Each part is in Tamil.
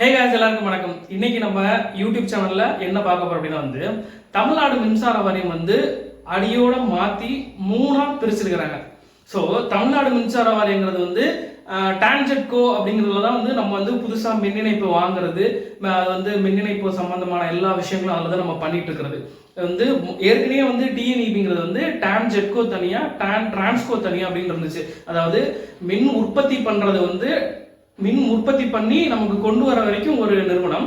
ஹே காய்ஸ் எல்லாருக்கும் வணக்கம். இன்னைக்கு நம்ம யூடியூப் சேனல்ல என்ன பார்க்க போறோம் அப்படின்னா வந்து தமிழ்நாடு மின்சார வாரியம் வந்து அடியோட மாத்தி மூணா பிரிச்சிருக்கிறாங்க. ஸோ தமிழ்நாடு மின்சார வாரியங்கிறது வந்து டான்ஜெட்கோ அப்படிங்கிறதுல தான் வந்து நம்ம வந்து புதுசாக மின் இணைப்பு வாங்குறது அது வந்து மின் இணைப்பு சம்பந்தமான எல்லா விஷயங்களும் அதில் தான் நம்ம பண்ணிட்டு இருக்கிறது வந்து ஏற்கனவே வந்து டிஎன்இபிங்கிறது வந்து டான் ஜெட்கோ தனியாக டான் டிரான்ஸ்கோ தனியாக அப்படின்னு இருந்துச்சு. அதாவது மின் உற்பத்தி பண்ணுறது வந்து மின் உற்பத்தி பண்ணி நமக்கு கொண்டு வர வரைக்கும் ஒரு நிறுவனம்.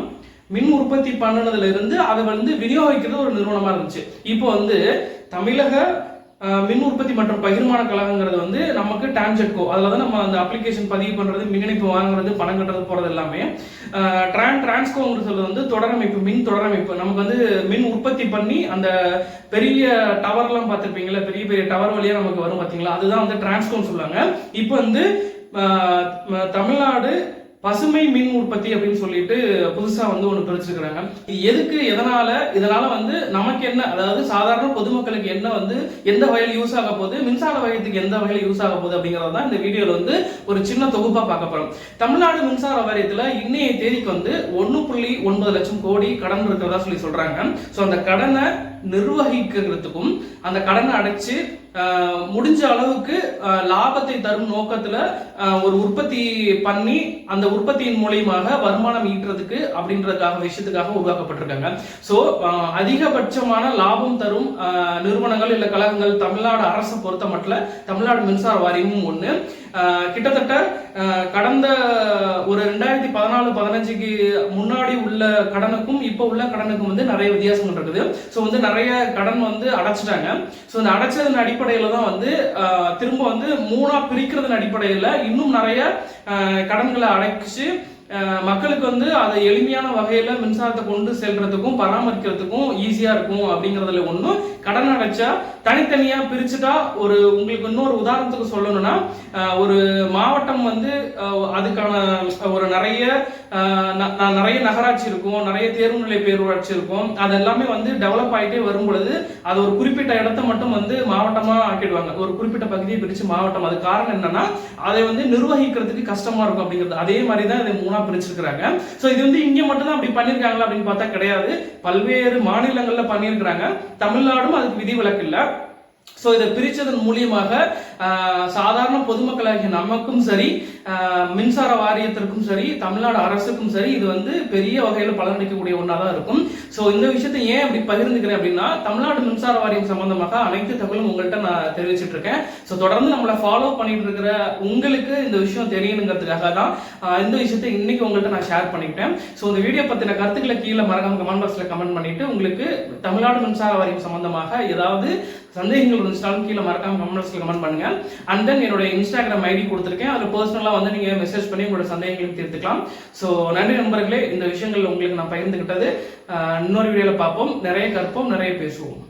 மின் உற்பத்தி பண்ணினதுல இருந்து அதை வந்து விநியோகிக்கிறது ஒரு நிறுவனமா இருந்துச்சு. இப்போ வந்து தமிழக மின் உற்பத்தி மற்றும் பகிர்மான கழகங்கிறது வந்து நமக்கு டான்ஜெட்கோ அதில் தான் நம்ம அந்த அப்ளிகேஷன் பதிவு பண்ணுறது மின் இணைப்பு வாங்குறது பணம் கட்டுறது போகிறது எல்லாமே. ட்ரான் டிரான் டிரான்ஸ்கோங்கிறது வந்து தொடரமைப்பு மின் தொடரமைப்பு. நமக்கு வந்து மின் உற்பத்தி பண்ணி அந்த பெரிய டவர்லாம் பார்த்துருப்பீங்களா பெரிய பெரிய டவர் வழியாக நமக்கு வரும் பார்த்தீங்களா அதுதான் வந்து டிரான்ஸ்கோன்னு சொல்லுவாங்க. இப்போ வந்து தமிழ்நாடு பசுமை மின் உற்பத்தி அப்படின்னு சொல்லிட்டு புதுசா வந்து ஒன்று பிரிச்சிருக்கிறாங்க. இது எதுக்கு எதனால இதனால வந்து நமக்கு என்ன அதாவது சாதாரண பொதுமக்களுக்கு என்ன வந்து எந்த வகையில் யூஸ் ஆக போகுது மின்சார வாரியத்துக்கு எந்த வகையில் யூஸ் ஆக போகுது அப்படிங்கறத தான் இந்த வீடியோல வந்து ஒரு சின்ன தொகுப்பா பார்க்க போறோம். தமிழ்நாடு மின்சார வாரியத்துல இன்னைய தேதிக்கு வந்து ஒன்னு புள்ளி ஒன்பது லட்சம் கோடி கடன் இருக்கிறதா சொல்லி சொல்றாங்க. சோ அந்த கடனை நிர்வகிக்கிறதுக்கும் அந்த கடனை அடைச்சு முடிஞ்ச அளவுக்கு லாபத்தை தரும் நோக்கத்துல ஒரு உற்பத்தி பண்ணி அந்த உற்பத்தியின் மூலியமாக வருமானம் ஈட்டுறதுக்கு அப்படின்றதுக்காக விஷயத்துக்காக உருவாக்கப்பட்டிருக்காங்க. ஸோ அதிகபட்சமான லாபம் தரும் நிறுவனங்கள் இல்ல கழகங்கள் தமிழ்நாடு அரசு பொறுத்த மட்டும் தமிழ்நாடு மின்சார வாரியமும் ஒன்று கிட்டத்தட்ட கடந்த ஒரு ரெண்டாயிரத்தி பதினாலு பதினஞ்சுக்கு முன்னாடி உள்ள கடனுக்கும் இப்போ உள்ள கடனுக்கும் வந்து நிறைய வித்தியாசங்கள் இருக்குது. ஸோ வந்து நிறைய கடன் வந்து அடைச்சிட்டாங்க. ஸோ இந்த அடைச்சதன் அடிப்படையில் தான் வந்து திரும்ப வந்து மூணா பிரிக்கிறதன் அடிப்படையில் இன்னும் நிறைய கடன்களை அடைச்சு மக்களுக்கு வந்து அதை எளிமையான வகையில மின்சாரத்தை கொண்டு செல்றதுக்கும் பராமரிக்கிறதுக்கும் ஈஸியா இருக்கும் அப்படிங்கறதுல ஒன்றும் கடன் அடைச்சா தனித்தனியா பிரிச்சுட்டா ஒரு உங்களுக்கு இன்னொரு உதாரணத்துக்கு சொல்லணும்னா ஒரு மாவட்டம் வந்து அதுக்கான ஒரு நிறைய ந- நிறைய நகராட்சி இருக்கும் நிறைய தேர்வுநிலை பேரூராட்சி இருக்கும். அது எல்லாமே வந்து டெவலப் ஆகிட்டே வரும் பொழுது அது ஒரு குறிப்பிட்ட இடத்த மட்டும் வந்து மாவட்டமா ஆக்கிடுவாங்க. ஒரு குறிப்பிட்ட பகுதியை பிரிச்சு மாவட்டம். அது காரணம் என்னன்னா அதை வந்து நிர்வகிக்கிறதுக்கு கஷ்டமா இருக்கும் அப்படிங்கிறது. அதே மாதிரி தான் இதை மூணா பிரிச்சிருக்கிறாங்க. ஸோ இது வந்து இங்க மட்டும் தான் அப்படி பண்ணியிருக்காங்களா அப்படின்னு பார்த்தா கிடையாது. பல்வேறு மாநிலங்கள்ல பண்ணியிருக்கிறாங்க தமிழ்நாடும் அதுக்கு விதிவிலக்கு இல்லை ஸோ இதை பிரித்ததன் மூலியமாக சாதாரண பொதுமக்களாகிய நமக்கும் சரி மின்சார வாரியத்திற்கும் சரி தமிழ்நாடு அரசுக்கும் சரி இது வந்து பெரிய வகையில் பலனளிக்கக்கூடிய ஒன்றா தான் இருக்கும். ஸோ இந்த விஷயத்தை ஏன் அப்படி பகிர்ந்துக்கிறேன் அப்படின்னா தமிழ்நாடு மின்சார வாரியம் சம்பந்தமாக அனைத்து தகவலும் உங்கள்கிட்ட நான் தெரிவிச்சிட்டு இருக்கேன். ஸோ தொடர்ந்து நம்மளை ஃபாலோ பண்ணிட்டு இருக்கிற உங்களுக்கு இந்த விஷயம் தெரியணுங்கிறதுக்காக தான் இந்த விஷயத்தை இன்னைக்கு உங்கள்கிட்ட நான் ஷேர் பண்ணிக்கிட்டேன். ஸோ இந்த வீடியோ பற்றின கருத்துக்களை கீழே மறக்காம கமெண்ட் பாக்ஸில் கமெண்ட் பண்ணிட்டு உங்களுக்கு தமிழ்நாடு மின்சார வாரியம் சம்பந்தமாக ஏதாவது சந்தேகங்கள் இருந்துச்சுனாலும் கீழே மறக்காம கமெண்ட் கமெண்ட் பண்ணுங்க. அண்ட் தென் என்னோட இன்ஸ்டாகிராம் ஐடி கொடுத்துருக்கேன். அதில் பர்சனலாக வந்து நீங்க மெசேஜ் பண்ணி உங்களோட சந்தேகங்களையும் தீர்த்துக்கலாம். ஸோ நன்றி நண்பர்களே. இந்த விஷயங்கள் உங்களுக்கு நான் பகிர்ந்துகிட்டது. இன்னொரு வீடியோல பார்ப்போம். நிறைய கற்போம். நிறைய பேசுவோம்.